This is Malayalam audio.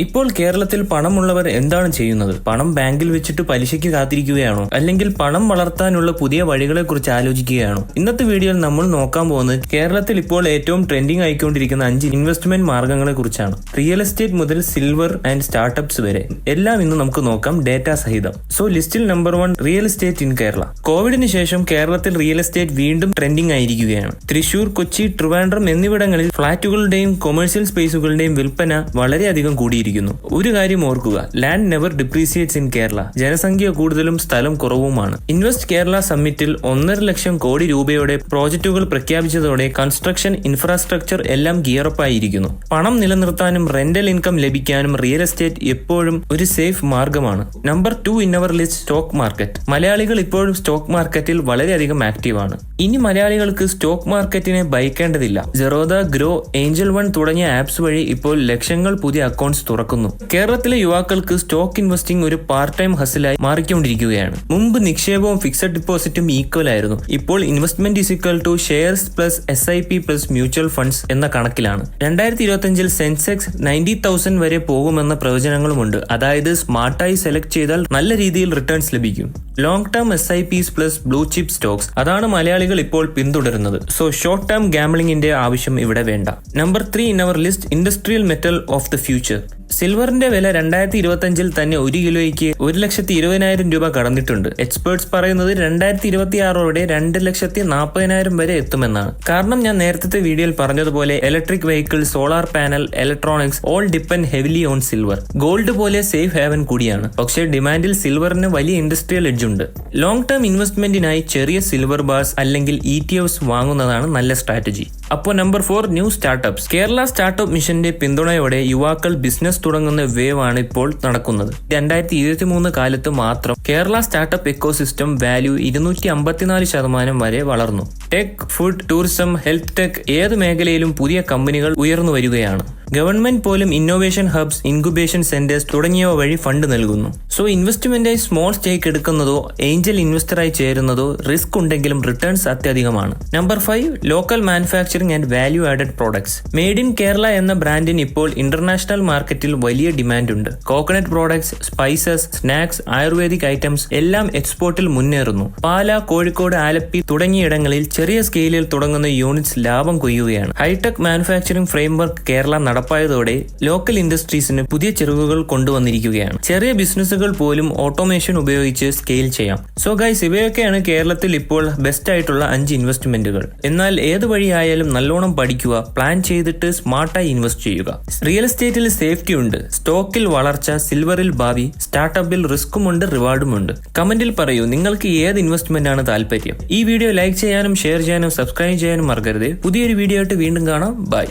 ഇപ്പോൾ കേരളത്തിൽ പണമുള്ളവർ എന്താണ് ചെയ്യുന്നത്? പണം ബാങ്കിൽ വെച്ചിട്ട് പലിശയ്ക്ക് കാത്തിരിക്കുകയാണോ? അല്ലെങ്കിൽ പണം വളർത്താനുള്ള പുതിയ വഴികളെക്കുറിച്ച് ആലോചിക്കുകയാണോ? ഇന്നത്തെ വീഡിയോയിൽ നമ്മൾ നോക്കാൻ പോകുന്നത് കേരളത്തിൽ ഇപ്പോൾ ഏറ്റവും ട്രെൻഡിംഗ് ആയിക്കൊണ്ടിരിക്കുന്ന അഞ്ച് ഇൻവെസ്റ്റ്മെന്റ് മാർഗങ്ങളെ കുറിച്ചാണ് റിയൽ എസ്റ്റേറ്റ് മുതൽ സിൽവർ ആൻഡ് സ്റ്റാർട്ടപ്സ് വരെ. എല്ലാം ഇന്ന് നമുക്ക് നോക്കാം ഡേറ്റ സഹിതം. സോ ലിസ്റ്റിൽ number one real estate in Kerala കോവിഡിന് ശേഷം കേരളത്തിൽ റിയൽ എസ്റ്റേറ്റ് വീണ്ടും ട്രെൻഡിംഗ് ആയിരിക്കുകയാണ്. തൃശൂർ കൊച്ചി ട്രിവാൻഡ്രം എന്നിവിടങ്ങളിൽ ഫ്ളാറ്റുകളുടെയും കൊമേഴ്സ്യൽ സ്പേസുകളുടെയും വിൽപ്പന വളരെയധികം കൂടിയിരിക്കുന്നു ഒരു കാര്യം ഓർക്കുക land never depreciates in Kerala ജനസംഖ്യ കൂടുതലും സ്ഥലം കുറവുമാണ്. ഇൻവെസ്റ്റ് കേരള സമ്മിറ്റിൽ ഒന്നര ലക്ഷം കോടി രൂപയുടെ പ്രോജക്റ്റുകൾ പ്രഖ്യാപിച്ചതോടെ കൺസ്ട്രക്ഷൻ ഇൻഫ്രാസ്ട്രക്ചർ എല്ലാം ഗിയറപ്പായിരിക്കുന്നു പണം നിലനിർത്താനും റെന്റൽ ഇൻകം ലഭിക്കാനും റിയൽ എസ്റ്റേറ്റ് എപ്പോഴും ഒരു സേഫ് മാർഗമാണ്. Number two in our list stock market മലയാളികൾ ഇപ്പോഴും സ്റ്റോക്ക് മാർക്കറ്റിൽ വളരെയധികം ആക്റ്റീവാണ് ഇനി മലയാളികൾക്ക് സ്റ്റോക്ക് മാർക്കറ്റിനെ ഭയക്കേണ്ടതില്ല. ജെറോദ ഗ്രോ ഏഞ്ചൽ വൺ തുടങ്ങിയ ആപ്സ് വഴി ഇപ്പോൾ ലക്ഷങ്ങൾ പുതിയ അക്കൗണ്ട്സ് തുറക്കുന്നു. കേരളത്തിലെ യുവാക്കൾക്ക് സ്റ്റോക്ക് ഇൻവെസ്റ്റിംഗ് ഒരു പാർട്ട് ടൈം ഹസിലായി മാറിക്കൊണ്ടിരിക്കുകയാണ്. മുമ്പ് നിക്ഷേപവും ഫിക്സഡ് ഡിപ്പോസിറ്റും ഈക്വൽ ആയിരുന്നു. ഇപ്പോൾ investment is equal to shares plus S I P plus mutual funds എന്ന കണക്കിലാണ്. രണ്ടായിരത്തി ഇരുപത്തിയഞ്ചിൽ സെൻസെക്സ് നയന്റി തൗസൻഡ് വരെ പോകുമെന്ന പ്രവചനങ്ങളുമുണ്ട്. അതായത് സ്മാർട്ടായി സെലക്ട് ചെയ്താൽ നല്ല രീതിയിൽ റിട്ടേൺസ് ലഭിക്കും. Long term S I Ps plus blue chip stocks. അതാണ് മലയാളികൾ ഇപ്പോൾ പിന്തുടരുന്നത്. സോ ഷോർട്ട് ടേം ഗാംബ്ലിംഗിന്റെ ആവശ്യം ഇവിടെ വേണ്ട. Number three in our list industrial metal of the future. സിൽവറിന്റെ വില രണ്ടായിരത്തി ഇരുപത്തിയഞ്ചിൽ തന്നെ ഒരു കിലോയ്ക്ക് ഒരു ലക്ഷത്തി ഇരുപതിനായിരം രൂപ കടന്നിട്ടുണ്ട്. എക്സ്പേർട്സ് പറയുന്നത് രണ്ടായിരത്തി ഇരുപത്തി ആറോടെ രണ്ട് ലക്ഷത്തി നാൽപ്പതിനായിരം വരെ എത്തുമെന്നാണ്. കാരണം ഞാൻ നേരത്തെ വീഡിയോയിൽ പറഞ്ഞതുപോലെ electric vehicle solar panel electronics all depend heavily on silver gold പോലെ സേഫ് ഹേവൻ കൂടിയാണ്. പക്ഷേ ഡിമാൻഡിൽ സിൽവറിന് വലിയ ഇൻഡസ്ട്രിയൽ എഡ്ജ് ഉണ്ട്. ലോങ് ടേം ഇൻവെസ്റ്റ്മെന്റിനായി ചെറിയ സിൽവർ ബാർസ് അല്ലെങ്കിൽ ഇ എഫ്സ് വാങ്ങുന്നതാണ് നല്ല സ്ട്രാറ്റജി അപ്പോൾ number four new startups Kerala startup മിഷന്റെ പിന്തുണയോടെ യുവാക്കൾ ബിസിനസ് തുടങ്ങുന്ന വേവ് ആണ് ഇപ്പോൾ നടക്കുന്നത്. രണ്ടായിരത്തി ഇരുപത്തി മൂന്ന് കാലത്ത് മാത്രം കേരള സ്റ്റാർട്ടപ്പ് എക്കോസിസ്റ്റം വാല്യൂ ഇരുന്നൂറ്റി അമ്പത്തിനാല് ശതമാനം വരെ വളർന്നു. Tech food tourism health tech ഏത് മേഖലയിലും പുതിയ കമ്പനികൾ ഉയർന്നു വരികയാണ്. ഗവൺമെന്റ് പോലും ഇന്നോവേഷൻ ഹബ്സ് ഇൻക്യുബേഷൻ സെന്റേഴ്സ് തുടങ്ങിയവ വഴി ഫണ്ട് നൽകുന്നു. സോ ഇൻവെസ്റ്റ്മെന്റായി സ്മോൾ സ്റ്റേക്ക് എടുക്കുന്നതോ ഏഞ്ചൽ ഇൻവെസ്റ്ററായി ചേരുന്നതോ റിസ്ക് ഉണ്ടെങ്കിലും returns അത്യധികമാണ്. Number five local manufacturing and value added products made in Kerala എന്ന ബ്രാൻഡിന് ഇപ്പോൾ ഇന്റർനാഷണൽ മാർക്കറ്റിൽ വലിയ ഡിമാൻഡ് ഉണ്ട്. Coconut products spices snacks ayurvedic items എല്ലാം എക്സ്പോർട്ടിൽ മുന്നേറുന്നു. പാല കോഴിക്കോട് ആലപ്പി തുടങ്ങിയിടങ്ങളിൽ ചെറിയ സ്കെയിലിൽ തുടങ്ങുന്ന യൂണിറ്റ്സ് ലാഭം കൊയ്യുകയാണ്. Hi tech manufacturing framework Kerala നടപ്പായതോടെ local ഇൻഡസ്ട്രീസിന് പുതിയ ചെറുവുകൾ കൊണ്ടുവന്നിരിക്കുകയാണ്. ചെറിയ ബിസിനസ്സുകൾ പോലും ഓട്ടോമേഷൻ ഉപയോഗിച്ച് സ്കെയിൽ ചെയ്യാം. സോ ഗൈസ് ഇവയൊക്കെയാണ് കേരളത്തിൽ ഇപ്പോൾ ബെസ്റ്റ് ആയിട്ടുള്ള അഞ്ച് ഇൻവെസ്റ്റ്മെന്റുകൾ. എന്നാൽ ഏത് വഴിയായാലും നല്ലോണം പഠിക്കുക പ്ലാൻ ചെയ്തിട്ട് സ്മാർട്ടായി ഇൻവെസ്റ്റ് ചെയ്യുക. റിയൽ എസ്റ്റേറ്റിൽ സേഫ്റ്റി ഉണ്ട്. സ്റ്റോക്കിൽ വളർച്ച സിൽവറിൽ ഭാവി സ്റ്റാർട്ടപ്പിൽ റിസ്കും ഉണ്ട് റിവാർഡും ഉണ്ട്. കമന്റിൽ പറയൂ നിങ്ങൾക്ക് ഏത് ഇൻവെസ്റ്റ്മെന്റ് ആണ് താല്പര്യം? ഈ വീഡിയോ ലൈക്ക് ചെയ്യാനും ഷെയർ ചെയ്യാനും സബ്സ്ക്രൈബ് ചെയ്യാനും മറക്കരുത്. പുതിയൊരു വീഡിയോ ആയിട്ട് വീണ്ടും കാണാം. ബൈ.